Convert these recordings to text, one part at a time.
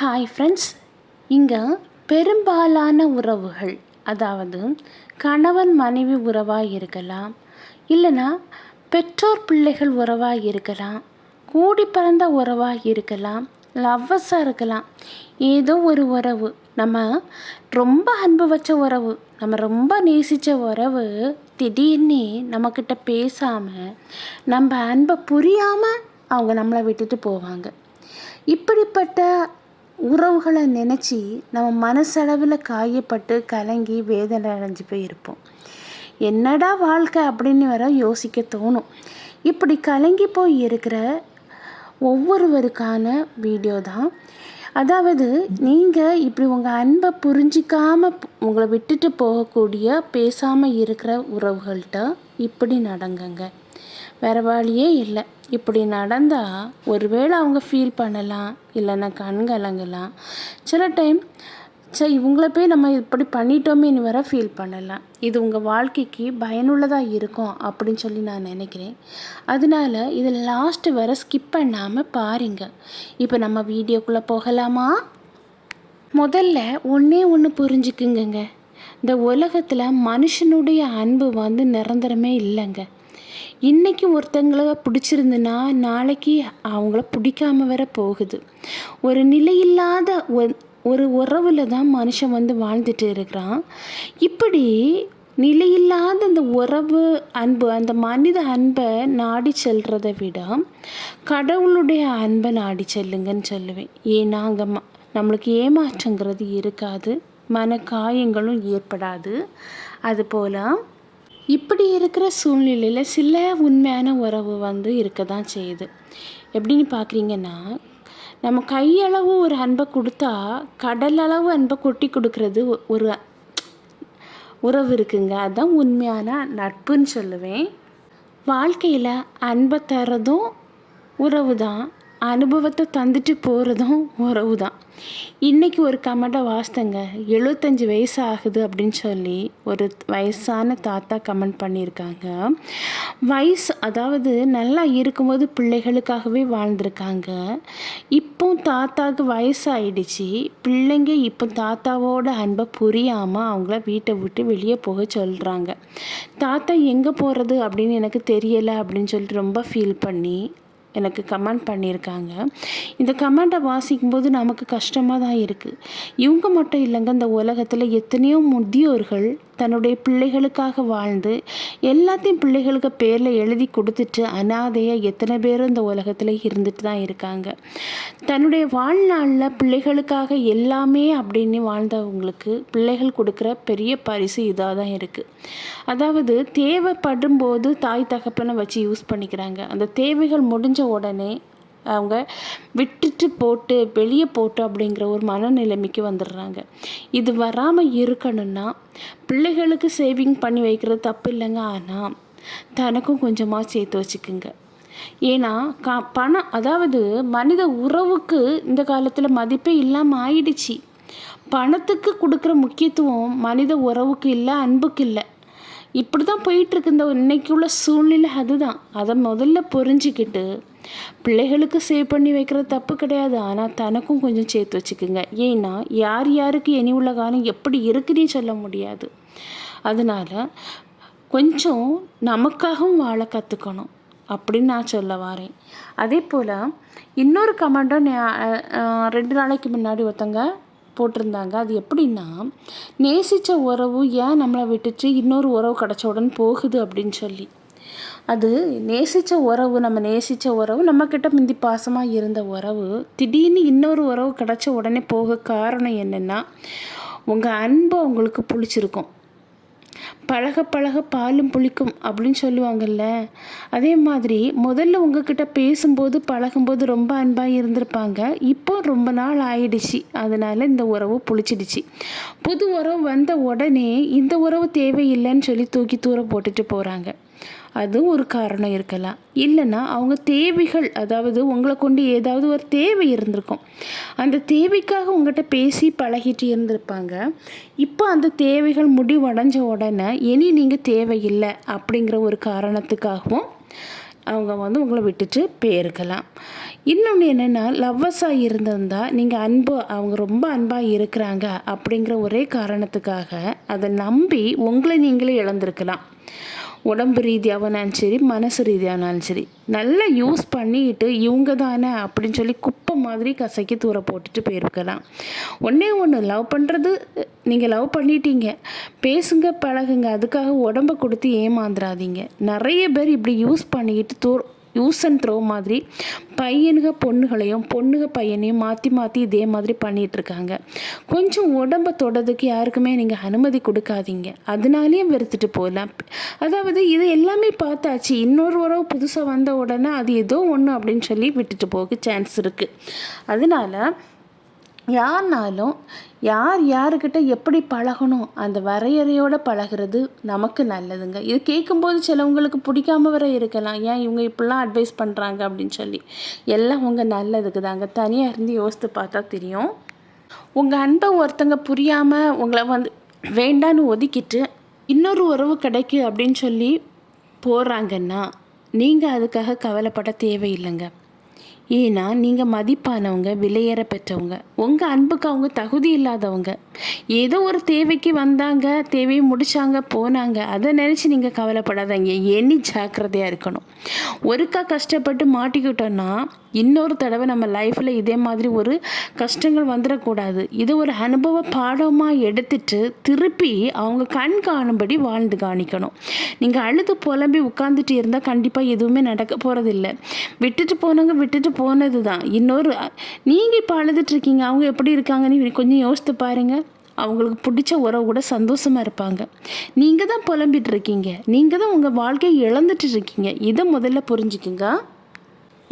Hi friends இங்கே பெரும்பாலான உறவுகள் அதாவது கணவன் மனைவி உறவாக இருக்கலாம் இல்லைன்னா பெற்றோர் பிள்ளைகள் உறவாக இருக்கலாம் கூடி பிறந்த உறவாக இருக்கலாம் லவ்வஸாக இருக்கலாம். ஏதோ ஒரு உறவு. நம்ம ரொம்ப அன்பு வச்ச உறவு நம்ம ரொம்ப நேசித்த உறவு திடீர்னு நம்மக்கிட்ட பேசாமல் நம்ம அன்பை புரியாமல் அவங்க நம்மளை விட்டுட்டு போவாங்க. இப்படிப்பட்ட உறவுகளை நினச்சி நம்ம மனசளவில் காயப்பட்டு கலங்கி வேதனை அடைஞ்சு போயிருப்போம். என்னடா வாழ்க்கை அப்படின்னு வர யோசிக்க தோணும். இப்படி கலங்கி போய் இருக்கிற ஒவ்வொருவருக்கான வீடியோ தான். அதாவது நீங்கள் இப்படி உங்கள் அன்பை புரிஞ்சிக்காமல் உங்களை விட்டுட்டு போகக்கூடிய பேசாமல் இருக்கிற உறவுகள்கிட்ட இப்படி நடங்குங்க. வேறு வழியே இல்லை. இப்படி நடந்தால் ஒருவேளை அவங்க ஃபீல் பண்ணலாம் இல்லைன்னா கண் கலங்கலாம். சில டைம் சரி இவங்கள போய் நம்ம இப்படி பண்ணிட்டோமேனு வர ஃபீல் பண்ணலாம். இது உங்கள் வாழ்க்கைக்கு பயனுள்ளதாக இருக்கும் அப்படின்னு சொல்லி நான் நினைக்கிறேன். அதனால இதில் லாஸ்ட்டு வர ஸ்கிப் பண்ணாமல் பாருங்க. இப்போ நம்ம வீடியோக்குள்ளே போகலாமா? முதல்ல ஒன்றே ஒன்று புரிஞ்சுக்குங்கங்க. இந்த உலகத்தில் மனுஷனுடைய அன்பு வந்து நிரந்தரமே இல்லைங்க. இன்றைக்கி ஒருத்தங்களை பிடிச்சிருந்துன்னா நாளைக்கு அவங்கள பிடிக்காம வர போகுது. ஒரு நிலையில்லாத ஒரு உறவில் தான் மனுஷன் வந்து வாழ்ந்துட்டு இருக்கிறான். இப்படி நிலையில்லாத அந்த உறவு அன்பு அந்த மனித அன்பை நாடி செல்கிறத விட கடவுளுடைய அன்பை நாடி செல்லுங்கன்னு சொல்லுவேன். ஏன்னா அங்கே ம நம்மளுக்கு ஏமாற்றங்கிறது இருக்காது மன காயங்களும் ஏற்படாது. அதுபோல் இப்படி இருக்கிற சூழ்நிலையில் சில உண்மையான உறவு வந்து இருக்க தான் செய்யுது. எப்படின்னு பார்க்குறீங்கன்னா நம்ம கையளவு ஒரு அன்பை கொடுத்தா கடலளவு அன்பை கொட்டி கொடுக்கறது ஒரு உறவு இருக்குங்க. அதுதான் உண்மையான நட்புன்னு சொல்லுவேன். வாழ்க்கையில் அன்பை தரதும் உறவு தான் அனுபவத்தை தந்துட்டு போகிறதும் உறவு தான் இன்றைக்கி ஒரு கமெண்ட்டை வாசித்தங்க. எழுபத்தஞ்சி வயசு ஆகுது அப்படின்னு சொல்லி ஒரு வயசான தாத்தா கமெண்ட் பண்ணியிருக்காங்க. வயசு அதாவது நல்லா இருக்கும்போது பிள்ளைகளுக்காகவே வாழ்ந்திருக்காங்க. இப்போ தாத்தாவுக்கு வயசாகிடுச்சு பிள்ளைங்க இப்போ தாத்தாவோட அன்பை புரியாமல் அவங்கள வீட்டை விட்டு வெளியே போக சொல்கிறாங்க தாத்தா எங்கே போகிறது அப்படின்னு எனக்கு தெரியலை அப்படின்னு சொல்லிட்டு ரொம்ப ஃபீல் பண்ணி எனக்கு கமெண்ட் பண்ணியிருக்காங்க. இந்த கமெண்ட்டை வாசிக்கும்போது நமக்கு கஷ்டமாக தான் இருக்குது இவங்க மட்டும் இல்லைங்க இந்த உலகத்தில் எத்தனையோ முதியோர்கள் தன்னுடைய பிள்ளைகளுக்காக வாழ்ந்து எல்லாத்தையும் பிள்ளைகளுக்கு பேரில் எழுதி கொடுத்துட்டு அனாதையாக எத்தனை பேரும் இந்த உலகத்தில் இருந்துட்டு தான் இருக்காங்க. தன்னுடைய வாழ்நாளில் பிள்ளைகளுக்காக எல்லாமே அப்படின்னு வாழ்ந்தவங்களுக்கு பிள்ளைகள் கொடுக்குற பெரிய பரிசு இதாக தான் இருக்குது அதாவது தேவைப்படும் போது தாய் தகப்பனை வச்சு யூஸ் பண்ணிக்கிறாங்க. அந்த தேவைகள் முடிஞ்ச உடனே அவங்க விட்டுட்டு போட்டு வெளியே போட்டு அப்படிங்கிற ஒரு மனநிலைமைக்கு வந்துடுறாங்க. இது வராமல் இருக்கணும்னா பிள்ளைகளுக்கு சேவிங் பண்ணி வைக்கிறது தப்பு இல்லைங்க. ஆனால் தனக்கும் கொஞ்சமாக சேர்த்து வச்சுக்குங்க. ஏன்னா கா பணம் அதாவது மனித உறவுக்கு இந்த காலத்தில் மதிப்பே இல்லாமல் ஆயிடுச்சு. பணத்துக்கு கொடுக்குற முக்கியத்துவம் மனித உறவுக்கு இல்லை அன்புக்கு இல்லை. இப்படி தான் போயிட்டுருக்கு இந்த இன்னைக்கு உள்ள சூழ்நிலை அதுதான். அதை முதல்ல புரிஞ்சுக்கிட்டு பிள்ளைகளுக்கு சேவ் பண்ணி வைக்கிறது தப்பு கிடையாது. ஆனால் தனக்கும் கொஞ்சம் சேர்த்து வச்சுக்கோங்க. ஏன்னா யார் யாருக்கு இனி உள்ள காலம் எப்படி இருக்குன்னே சொல்ல முடியாது. அதனால் கொஞ்சம் நமக்காகவும் வாழ கற்றுக்கணும் அப்படின்னு நான் சொல்ல வரேன் அதே போல் இன்னொரு கமெண்ட்டும் ரெண்டு நாளைக்கு முன்னாடி ஒருத்தங்க போட்டிருந்தாங்க. அது எப்படின்னா நேசித்த உறவு ஏன் நம்மளை விட்டுச்சு? இன்னொரு உறவு கிடச்ச உடனே போகுது அப்படின்னு சொல்லி. அது நேசித்த உறவு நம்ம நேசித்த உறவு நம்மக்கிட்ட முந்தி பாசமாக இருந்த உறவு திடீர்னு இன்னொரு உறவு கிடச்ச உடனே போக காரணம் என்னென்னா உங்கள் அன்பு உங்களுக்கு பிடிச்சிருக்கும் பழக பழக பாலும் புளிக்கும் அப்படின்னு சொல்லுவாங்கல்ல. அதே மாதிரி முதல்ல உங்ககிட்ட பேசும்போது பழகும்போது ரொம்ப அன்பாக இருந்திருப்பாங்க. இப்போ ரொம்ப நாள் ஆயிடுச்சு. அதனால இந்த உறவு புளிச்சிடுச்சு. புது உறவு வந்த உடனே இந்த உறவு தேவையில்லைன்னு சொல்லி தூக்கி தூர போட்டுட்டு போகிறாங்க அதுவும் ஒரு காரணம் இருக்கலாம். இல்லைன்னா அவங்க தேவைகள் அதாவது உங்களை கொண்டு ஏதாவது ஒரு தேவை இருந்திருக்கும். அந்த தேவைக்காக உங்கள்கிட்ட பேசி பழகிட்டு இருந்திருப்பாங்க. இப்போ அந்த தேவைகள் முடிவடைஞ்ச உடனே இனி நீங்கள் தேவையில்லை அப்படிங்கிற ஒரு காரணத்துக்காகவும் அவங்க வந்து உங்களை விட்டுட்டு போயிருக்கலாம். இன்னொன்று என்னென்னா லவ்வர்ஸாக இருந்திருந்தால் நீங்கள் அன்பு அவங்க ரொம்ப அன்பாக இருக்கிறாங்க அப்படிங்கிற ஒரே காரணத்துக்காக அதை நம்பி உங்களை நீங்களே இழந்திருக்கலாம். உடம்பு ரீதியாகனாலும் சரி மனசு ரீதியானாலும் சரி நல்லா யூஸ் பண்ணிட்டு இவங்க தானே அப்படின்னு சொல்லி குப்பை மாதிரி கசக்கி தூர போட்டுட்டு போயிருக்கலாம். ஒன்றே ஒன்று லவ் பண்ணுறது நீங்கள் லவ் பண்ணிட்டீங்க. பேசுங்க பழகுங்க அதுக்காக உடம்ப கொடுத்து ஏமாந்துடாதீங்க நிறைய பேர் இப்படி யூஸ் பண்ணிக்கிட்டு தூர் யூஸ் அண்ட் த்ரோ மாதிரி பையனுக பொண்ணுகளையும் பொண்ணுக பையனையும் மாற்றி மாற்றி இதே மாதிரி பண்ணிகிட்ருக்காங்க கொஞ்சம் உடம்ப தொடறதுக்கு யாருக்குமே நீங்கள் அனுமதி கொடுக்காதீங்க. அதனாலேயும் வெறுத்துட்டு போகலாம் அதாவது இது எல்லாமே பார்த்தாச்சு. இன்னொரு உறவு புதுசாக வந்த உடனே அது ஏதோ ஒன்று அப்படின்னு சொல்லி விட்டுட்டு போக சான்ஸ் இருக்குது அதனால் யார்னாலும் யார் யாருக்கிட்ட எப்படி பழகணும் அந்த வரையறையோடு பழகிறது நமக்கு நல்லதுங்க. இது கேட்கும்போது சிலவங்களுக்கு பிடிக்காம வர இருக்கலாம். ஏன் இவங்க இப்படிலாம் அட்வைஸ் பண்ணுறாங்க அப்படின்னு சொல்லி. எல்லாம் உங்கள் நல்லதுக்கு தாங்க. தனியாக இருந்து யோசித்து பார்த்தா தெரியும். உங்கள் அன்பை ஒருத்தங்க புரியாமல் உங்களை வந்து வேண்டான்னு ஒதுக்கிட்டு இன்னொரு உறவு கிடைக்கு அப்படின்னு சொல்லி போகிறாங்கன்னா நீங்கள் அதுக்காக கவலைப்பட தேவையில்லைங்க. ஏன்னா நீங்கள் மதிப்பானவங்க விலையேற பெற்றவங்க. உங்கள் அன்புக்கு அவங்க தகுதி இல்லாதவங்க. ஏதோ ஒரு தேவைக்கு வந்தாங்க தேவையை முடிச்சாங்க போனாங்க அதை நினச்சி நீங்கள் கவலைப்படாதீங்க. எண்ணி ஜாக்கிரதையாக இருக்கணும். ஒருக்கா கஷ்டப்பட்டு மாட்டிக்கிட்டோன்னா இன்னொரு தடவை நம்ம லைஃப்பில் இதே மாதிரி ஒரு கஷ்டங்கள் வந்துடக்கூடாது. இது ஒரு அனுபவ பாடமாக எடுத்துட்டு திருப்பி அவங்க கண் காணும்படி வாழ்ந்து காணிக்கணும். நீங்கள் அழுது புலம்பி உட்காந்துட்டு இருந்தால் கண்டிப்பாக எதுவுமே நடக்க போகிறதில்ல விட்டுட்டு போனவங்க விட்டுட்டு போனது தான் இன்னொரு நீங்கள் இப்போ அழுதுட்ருக்கீங்க அவங்க எப்படி இருக்காங்கன்னு கொஞ்சம் யோசித்து பாருங்கள் அவங்களுக்கு பிடிச்ச உறவு கூட சந்தோஷமாக இருப்பாங்க. நீங்கள் தான் புலம்பிட்டு இருக்கீங்க நீங்கள் தான் உங்கள் வாழ்க்கையை இழந்துட்டு இருக்கீங்க இதை முதல்ல புரிஞ்சுக்குங்க.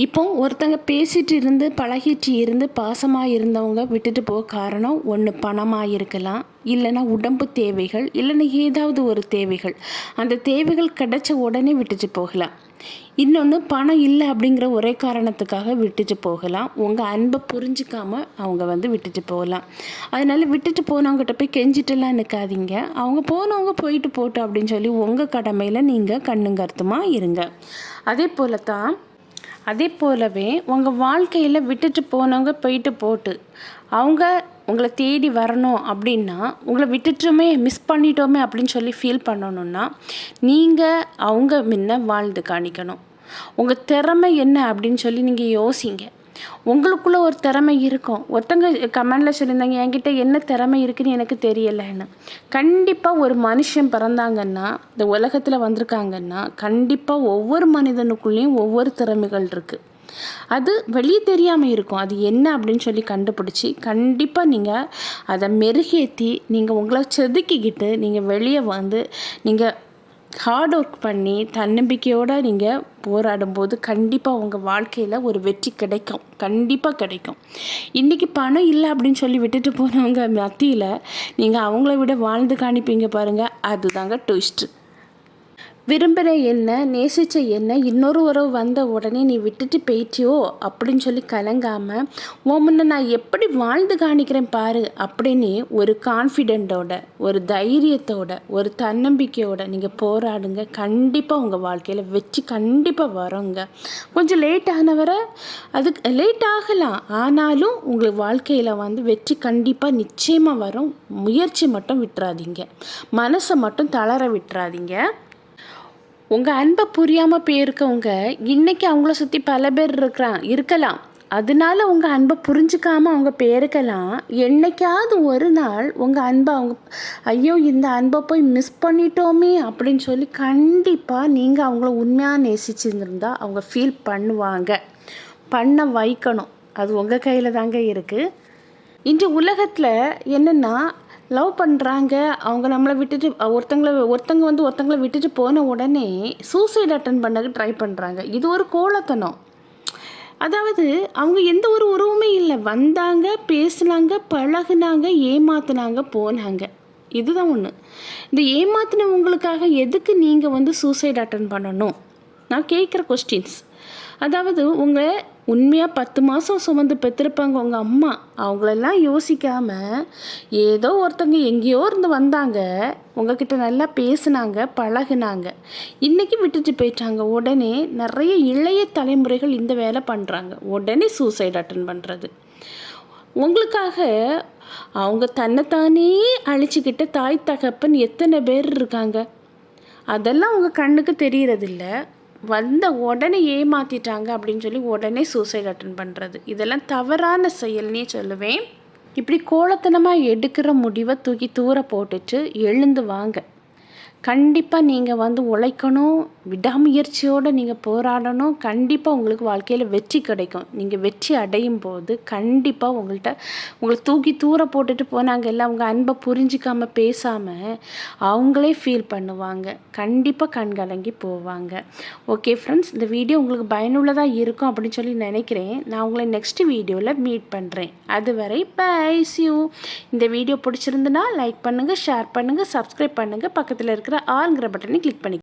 இப்போ ஒருத்தங்க பேசிட்டு இருந்து பழகிட்டு இருந்து பாசமாக இருந்தவங்க விட்டுட்டு போக காரணம் ஒன்று பணமாக இருக்கலாம் இல்லைன்னா உடம்பு தேவைகள் இல்லைன்னா ஏதாவது ஒரு தேவைகள். அந்த தேவைகள் கிடைச்ச உடனே விட்டுட்டு போகலாம். இன்னொன்று பணம் இல்லை அப்படிங்கிற ஒரே காரணத்துக்காக விட்டுட்டு போகலாம். உங்கள் அன்பை புரிஞ்சிக்காமல் அவங்க வந்து விட்டுட்டு போகலாம். அதனால் விட்டுட்டு போனவங்ககிட்ட போய் கெஞ்சிட்டுலாம் நிற்காதீங்க அவங்க போனவங்க போயிட்டு போட்டோம் அப்படின்னு சொல்லி உங்கள் கடமையில் நீங்கள் கண்ணுங்கருத்துமாக இருங்க. அதே போல் தான் அதே போலவே உங்கள் வாழ்க்கையில் விட்டுட்டு போனவங்க போயிட்டு போட்டு அவங்க உங்களை தேடி வரணும் அப்படின்னா உங்களை விட்டுட்டோமே மிஸ் பண்ணிட்டோமே அப்படின்னு சொல்லி ஃபீல் பண்ணணுன்னா நீங்கள் அவங்க முன்ன வாழ்ந்து காணிக்கணும். உங்கள் திறமை என்ன அப்படின்னு சொல்லி நீங்கள் யோசிங்க. உங்களுக்குள்ளே ஒரு திறமை இருக்கும். ஒருத்தங்க கமெண்டில் சொல்லியிருந்தாங்க என்கிட்ட என்ன திறமை இருக்குதுன்னு எனக்கு தெரியலைன்னு. கண்டிப்பாக ஒரு மனுஷன் பிறந்தாங்கன்னா இந்த உலகத்தில் வந்திருக்காங்கன்னா கண்டிப்பாக ஒவ்வொரு மனிதனுக்குள்ளேயும் ஒவ்வொரு திறமைகள் இருக்குது அது வெளியே தெரியாமல் இருக்கும். அது என்ன அப்படின்னு சொல்லி கண்டுபிடிச்சி கண்டிப்பாக நீங்கள் அதை மெருகேற்றி நீங்கள் உங்களை செதுக்கிக்கிட்டு நீங்கள் வெளியே வந்து நீங்கள் ஹார்ட் ஒர்க் பண்ணி தன்னம்பிக்கையோடு நீங்கள் போராடும்போது கண்டிப்பாக உங்கள் வாழ்க்கையில் ஒரு வெற்றி கிடைக்கும். கண்டிப்பாக கிடைக்கும். இன்றைக்கி பணம் இல்லை அப்படின்னு சொல்லி விட்டுட்டு போனவங்க மத்தியில் நீங்கள் அவங்கள விட வாழ்ந்து காணிப்பீங்க பாருங்கள் அதுதாங்க ட்விஸ்ட்டு விரும்புகிற என்ன நேசித்த என்ன இன்னொரு உறவு வந்த உடனே நீ விட்டுட்டு போயிட்டியோ? அப்படின்னு சொல்லி கலங்காமல் ஓ முன்ன நான் எப்படி வாழ்ந்து காணிக்கிறேன் பாரு அப்படின்னு ஒரு கான்ஃபிடென்ட்டோட ஒரு தைரியத்தோட ஒரு தன்னம்பிக்கையோட நீங்கள் போராடுங்க. கண்டிப்பாக உங்கள் வாழ்க்கையில் வெற்றி கண்டிப்பாக வருங்க. கொஞ்சம் லேட் ஆனவரை அதுக்கு லேட் ஆகலாம். ஆனாலும் உங்களுக்கு வாழ்க்கையில் வந்து வெற்றி கண்டிப்பாக நிச்சயமாக வரும். முயற்சி மட்டும் விட்டுறாதீங்க. மனசை மட்டும் தளர விட்டுறாதீங்க. உங்கள் அன்பை புரியாமல் போயிருக்கவங்க இன்றைக்கி அவங்கள சுற்றி பல பேர் இருக்கிறான் இருக்கலாம். அதனால உங்கள் அன்பை புரிஞ்சுக்காமல் அவங்க போயிருக்கலாம். என்னைக்காவது ஒரு நாள் உங்கள் அன்பை அவங்க ஐயோ இந்த அன்பை போய் மிஸ் பண்ணிட்டோமே அப்படின்னு சொல்லி கண்டிப்பாக நீங்கள் அவங்கள உண்மையாக நேசிச்சுருந்தா அவங்க ஃபீல் பண்ணுவாங்க. பண்ண வைக்கணும். அது உங்கள் கையில் தாங்க இருக்குது இன்று உலகத்தில் என்னென்னா லவ் பண்ணுறாங்க அவங்க நம்மளை விட்டுட்டு ஒருத்தங்களை ஒருத்தங்க வந்து ஒருத்தங்களை விட்டுட்டு போன உடனே சூசைட் அட்டன் பண்ணக்கு ட்ரை பண்ணுறாங்க இது ஒரு கோலத்தனம். அதாவது அவங்க எந்த ஒரு உறவுமே இல்லை. வந்தாங்க பேசுனாங்க பழகுனாங்க ஏமாத்தினாங்க போனாங்க. இதுதான் ஒன்று இந்த ஏமாத்தினவங்களுக்காக எதுக்கு நீங்கள் வந்து சூசைட் அட்டன் பண்ணணும்? நான் கேட்குற கொஸ்டின்ஸ் அதாவது உங்கள் உண்மையாக பத்து மாதம் சுமந்து பெற்றிருப்பாங்க உங்கள் அம்மா. அவங்களெல்லாம் யோசிக்காமல் ஏதோ ஒருத்தங்க எங்கேயோ இருந்து வந்தாங்க. உங்ககிட்ட நல்லா பேசுனாங்க பழகுனாங்க. இன்றைக்கி விட்டுட்டு போயிட்டாங்க. உடனே நிறைய இளைய தலைமுறைகள் இந்த வேலை பண்ணுறாங்க உடனே சூசைட் அட்டன் பண்ணுறது உங்களுக்காக அவங்க தன்னைத்தானே அழிச்சிக்கிட்ட தாய் தகப்பன் எத்தனை பேர் இருக்காங்க? அதெல்லாம் உங்கள் கண்ணுக்கு தெரியறதில்ல. வந்த உடனே ஏமாத்திட்டாங்க அப்படின்னு சொல்லி உடனே சூசைட் அட்டன் பண்ணுறது இதெல்லாம் தவறான செயல்னே சொல்லுவேன். இப்படி கோலத்தனமாக எடுக்கிற முடிவை தூக்கி தூர போட்டுட்டு எழுந்து வாங்க. கண்டிப்பாக நீங்கள் வந்து உழைக்கணும் விடாமுயற்சியோடு நீங்கள் போராடணும். கண்டிப்பாக உங்களுக்கு வாழ்க்கையில் வெற்றி கிடைக்கும். நீங்கள் வெற்றி அடையும் போது கண்டிப்பாக உங்கள்கிட்ட உங்களை தூக்கி தூர போட்டுட்டு போனாங்க எல்லாம் அவங்க அன்பை புரிஞ்சிக்காமல் பேசாமல் அவங்களே ஃபீல் பண்ணுவாங்க. கண்டிப்பாக கண்கலங்கி போவாங்க. ஓகே ஃப்ரெண்ட்ஸ் இந்த வீடியோ உங்களுக்கு பயனுள்ளதாக இருக்கும் அப்படின்னு சொல்லி நினைக்கிறேன். நான் உங்களை நெக்ஸ்ட் வீடியோவில் மீட் பண்ணுறேன் அதுவரை பைஸ் யூ இந்த வீடியோ பிடிச்சிருந்துன்னா லைக் பண்ணுங்கள் ஷேர் பண்ணுங்கள் சப்ஸ்கிரைப் பண்ணுங்கள் பக்கத்தில் இருக்கிற ஆளுங்கிற பட்டனை கிளிக் பண்ணி